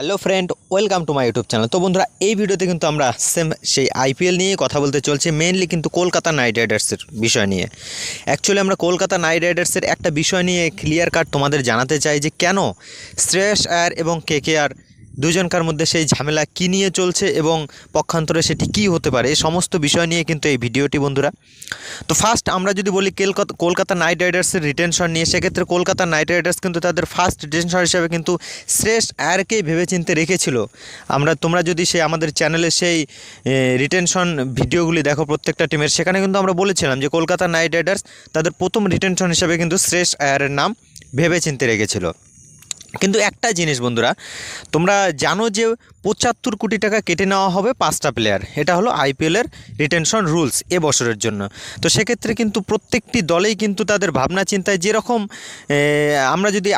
Hello friend welcome to my YouTube channel তো বন্ধুরা, এই ভিডিওতে কিন্তু আমরা সেম সেই আইপিএল নিয়ে কথা বলতে চলছি মেনলি কিন্তু কলকাতা নাইট রাইডার্সের বিষয় নিয়ে। অ্যাকচুয়ালি আমরা কলকাতা নাইট রাইডার্সের একটা বিষয় নিয়ে ক্লিয়ার কাট তোমাদের জানাতে চাই যে কেন শ্রেয়স আয়ার এবং কে কে আর দুজনকার মধ্যে সেই ঝামেলা কী নিয়ে চলছে এবং পক্ষান্তরে সেটি কী হতে পারে এই সমস্ত বিষয় নিয়ে কিন্তু এই ভিডিওটি বন্ধুরা। তো ফার্স্ট আমরা যদি বলি কেলকাতা, কলকাতা নাইট রাইডার্সের রিটেনশন নিয়ে, সেক্ষেত্রে কলকাতা নাইট রাইডার্স কিন্তু তাদের ফার্স্ট রিটেনশন হিসেবে কিন্তু শ্রেষ্ঠ আয়ারকেই ভেবেচিন্তে রেখেছিল। আমরা, তোমরা যদি সে আমাদের চ্যানেলে সেই রিটেনশন ভিডিওগুলি দেখো প্রত্যেকটা টিমের সেখানে কিন্তু আমরা বলেছিলাম যে কলকাতা নাইট রাইডার্স তাদের প্রথম রিটেনশন হিসেবে কিন্তু শ্রেষ্ঠ আয়ারের নাম ভেবেচিন্তে রেখেছিল। কিন্তু একটা জিনিস বন্ধুরা, তোমরা জানো যে পঁচাত্তর কোটি টাকা কেটে নেওয়া হবে পাঁচটা প্লেয়ার এটা হলো আইপিএলের রিটেনশন রুলস এবছরের বছরের জন্য। তো সেক্ষেত্রে কিন্তু প্রত্যেকটি দলেই কিন্তু তাদের ভাবনা চিন্তায় যেরকম আমরা যদি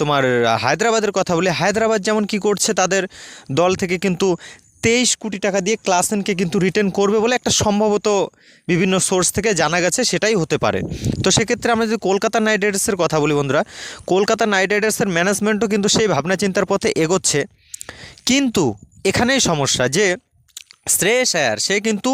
তোমার হায়দ্রাবাদের কথা বলি, হায়দ্রাবাদ যেমন কি করছে, তাদের দল থেকে কিন্তু তেইশ কোটি টাকা দিয়ে ক্লাসেনকে কিন্তু রিটার্ন করবে বলে একটা সম্ভবত বিভিন্ন সোর্স থেকে জানা গেছে, সেটাই হতে পারে। তো সেক্ষেত্রে আমরা যদি কলকাতা নাইট রাইডার্সের কথা বলি বন্ধুরা, কলকাতা নাইট রাইডার্সের ম্যানেজমেন্টও কিন্তু সেই ভাবনা চিন্তার পথে এগোচ্ছে। কিন্তু এখানেই সমস্যা যে, শ্রেয়স আয়ার, সে কিন্তু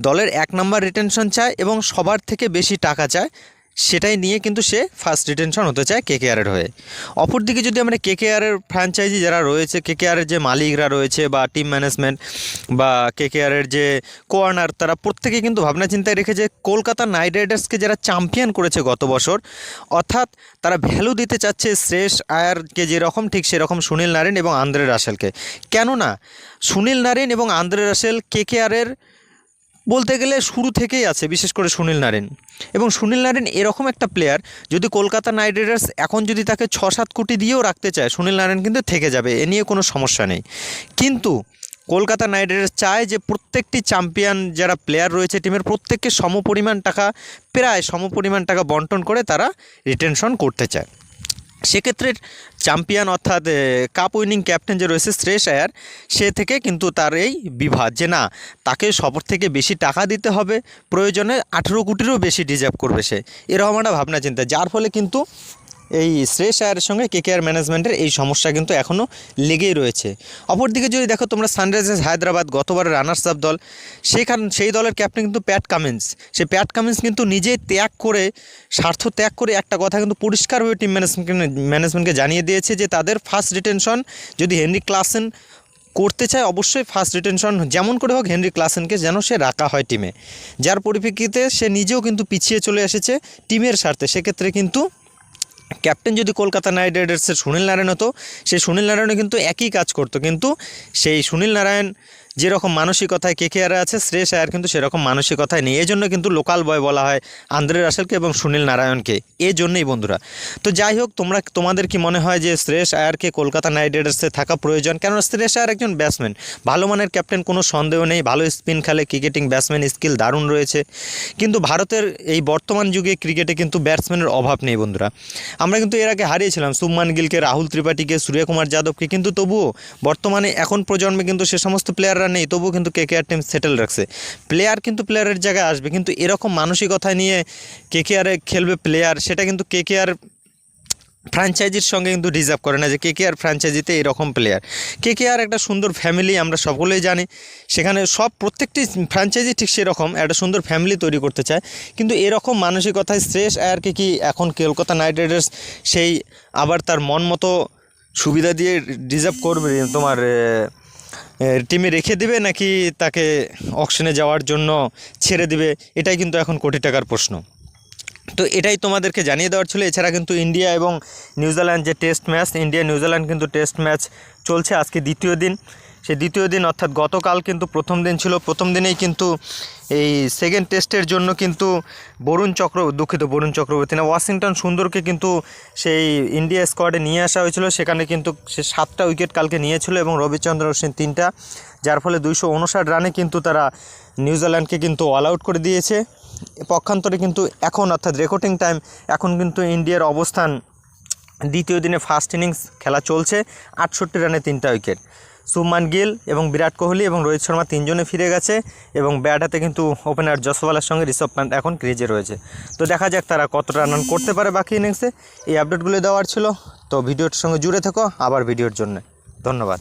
দলের এক নম্বর রিটেনশন চায় এবং সবার থেকে বেশি টাকা চায়। সেটাই নিয়ে কিন্তু সে ফার্স্ট রিটেনশন হতে চায় কেকেআরের হয়ে। অপরদিকে যদি আমরা কেকেআরের ফ্র্যাঞ্চাইজি যারা রয়েছে কেকেআরের যে মালিকরা রয়েছে বা টিম ম্যানেজমেন্ট বা কেকেআরের যে কোয়ার্নার তারা প্রত্যেকে কিন্তু ভাবনা চিন্তায় রেখেছে কলকাতা নাইট রাইডার্সকে যারা চ্যাম্পিয়ন করেছে গত বছর, অর্থাৎ তারা ভ্যালু দিতে চাচ্ছে শ্রেষ আয়ারকে যেরকম, ঠিক সেরকম সুনীল নারেন এবং আন্দ্রে রাসেলকে। কেননা সুনীল নারেন এবং আন্দ্রে রাসেল কেকেআরের বলতে গেলে শুরু থেকেই আছে, বিশেষ করে সুনীল নারেন। এবং সুনীল নারেন এরকম একটা প্লেয়ার যদি কলকাতা নাইট রাইডার্স এখন যদি তাকে ছ সাত কোটি দিয়েও রাখতে চায়, সুনীল নারেন কিন্তু থেকে যাবে, এ নিয়ে কোনো সমস্যা নেই। কিন্তু কলকাতা নাইট রাইডার্স চায় যে প্রত্যেকটি চ্যাম্পিয়ন যারা প্লেয়ার রয়েছে টিমের প্রত্যেককে সমপরিমাণ টাকা, প্রায় সমপরিমাণ টাকা বন্টন করে তারা রিটেনশন করতে চায়। সেক্ষেত্রে চ্যাম্পিয়ন অর্থাৎ কাপ উইনিং ক্যাপ্টেন যে রয়েছে শ্রেষ আয়ার, সে থেকে কিন্তু তার এই বিভাদ যে না, তাকে সবার থেকে বেশি টাকা দিতে হবে, প্রয়োজনে আঠেরো কোটিরও বেশি ডিজার্ভ করবে সে। এরকম একটা ভাবনা চিন্তা যার ফলে কিন্তু এই শ্রেয়স আয়ারের সঙ্গে কেকেআর ম্যানেজমেন্টের এই সমস্যা কিন্তু এখনও লেগেই রয়েছে। অপরদিকে যদি দেখো তোমরা সানরাইজার্স হায়দ্রাবাদ, গতবারের রানার্স আপ দল, সেখান, সেই দলের ক্যাপ্টেন কিন্তু প্যাট কামিন্স সে প্যাট কামিন্স কিন্তু নিজে ত্যাগ করে, স্বার্থ ত্যাগ করে একটা কথা কিন্তু পরিষ্কারভাবে টিম ম্যানেজমেন্টকে ম্যানেজমেন্টকে জানিয়ে দিয়েছে যে তাদের ফার্স্ট রিটেনশন যদি হেনরি ক্লাসেন করতে চায়, অবশ্যই ফার্স্ট রিটেনশন যেমন করে হোক হেনরি ক্লাসেনকে যেন সে রাখা হয় টিমে যার পরিপ্রেক্ষিতে সে নিজেও কিন্তু পিছিয়ে চলে এসেছে টিমের স্বার্থে। সেক্ষেত্রে কিন্তু ক্যাপ্টেন যদি কলকাতা নাইট রাইডার্সের সুনীল নারায়ণ হতো, সেই সুনীল নারায়ণও কিন্তু একই কাজ করতো। কিন্তু সেই সুনীল নারায়ণ যেরকম মানসিকতায় কে কে আর আছে, শ্রেয়স আয়ার কিন্তু সেরকম মানসিকতায় নেই। এই জন্য কিন্তু লোকাল বয় বলা হয় আন্দ্রে রাসেলকে এবং সুনীল নারায়ণকে। এই জন্যই বন্ধুরা। তো যাই হোক, তোমরা, তোমাদের কি মনে হয় যে শ্রেয়স আয়ারকে কলকাতা নাইট রাইডার্সে থাকা প্রয়োজন? কেননা শ্রেয়স আয়ার একজন ব্যাটসম্যান। ভালো মানের ক্যাপ্টেন কোনো সন্দেহ নেই। ভালো স্পিন খেলে ক্রিকেটিং ব্যাটসম্যান স্কিল দারুণ রয়েছে। কিন্তু ভারতের এই বর্তমান যুগে ক্রিকেটে কিন্তু ব্যাটসম্যানের অভাব নেই বন্ধুরা। আমরা কিন্তু এর আগে হারিয়েছিলাম সুমান গিলকে, রাহুল ত্রিপাঠীকে, সূর্যকুমার যাদবকে। কিন্তু তবুও বর্তমানে এখন প্রজন্মে কিন্তু সে সমস্ত প্লেয়াররা নেই, তবুও কিন্তু কে কে টিম সেটেল রাখছে। প্লেয়ার কিন্তু প্লেয়ারের জায়গায় আসবে, কিন্তু এরকম মানসিকতা নিয়ে কে কে আরে খেলবে প্লেয়ার সেটা কিন্তু কে কে আর ফ্র্যাঞ্চাইজির সঙ্গে কিন্তু রিজার্ভ করে না যে কে কে আর ফ্র্যাঞ্চাইজিতে এরকম প্লেয়ার কে কে আর একটা সুন্দর ফ্যামিলি আমরা সকলেই জানি। সেখানে সব প্রত্যেকটি ফ্র্যাঞ্চাইজি ঠিক সেরকম, একটা সুন্দর ফ্যামিলি তৈরি করতে চায়। কিন্তু এরকম মানসিকতায় শ্রেষ আয়ারকে কি এখন কলকাতা নাইট রাইডার্স সেই আবার তার মন মতো সুবিধা দিয়ে রিজার্ভ করবে তোমার টিমে রেখে দিবে নাকি তাকে অকশনে যাওয়ার জন্য ছেড়ে দিবে? এটাই কিন্তু এখন কোটি টাকার প্রশ্ন। তো এটাই তোমাদেরকে জানিয়ে দেওয়ার ছিল। এছাড়া কিন্তু ইন্ডিয়া এবং নিউজিল্যান্ড যে test match India New Zealand কিন্তু টেস্ট ম্যাচ চলছে আজকে দ্বিতীয় দিন। সেই দ্বিতীয় দিন, অর্থাৎ গতকাল কিন্তু প্রথম দিন ছিল। প্রথম দিনেই কিন্তু এই সেকেন্ড টেস্টের জন্য কিন্তু বরুণ চক্র, দুঃখিত বরুণ চক্রবর্তী, না, ওয়াশিংটন সুন্দরকে কিন্তু সেই ইন্ডিয়া স্কোয়াডে নিয়ে আসা হয়েছিল। সেখানে কিন্তু সে সাতটা উইকেট কালকে নিয়েছিল এবং রবিচন্দ্র অশ্বিন তিনটা। যার ফলে দুইশো উনষাট রানে কিন্তু তারা নিউজিল্যান্ডকে কিন্তু অল আউট করে দিয়েছে। পক্ষান্তরে কিন্তু এখন, অর্থাৎ রেকর্ডিং টাইম এখন কিন্তু ইন্ডিয়ার অবস্থান দ্বিতীয় দিনে ফার্স্ট ইনিংস খেলা চলছে। আটষট্টি রানে তিনটা উইকেট সুমান গিল এবং বিরাট কোহলি এবং রোহিত শর্মা তিনজনে ফিরে গেছে এবং ব্যাট হাতে কিন্তু ওপেনার জসওয়ালার সঙ্গে ঋষভ পান্ত এখন ক্রিজে রয়েছে। তো দেখা যাক তারা কতটা রান করতে পারে বাকি ইনিংসে এই আপডেটগুলো দেওয়ার ছিল। তো ভিডিওর সঙ্গে জুড়ে থেকো। আবার ভিডিওর জন্য। ধন্যবাদ।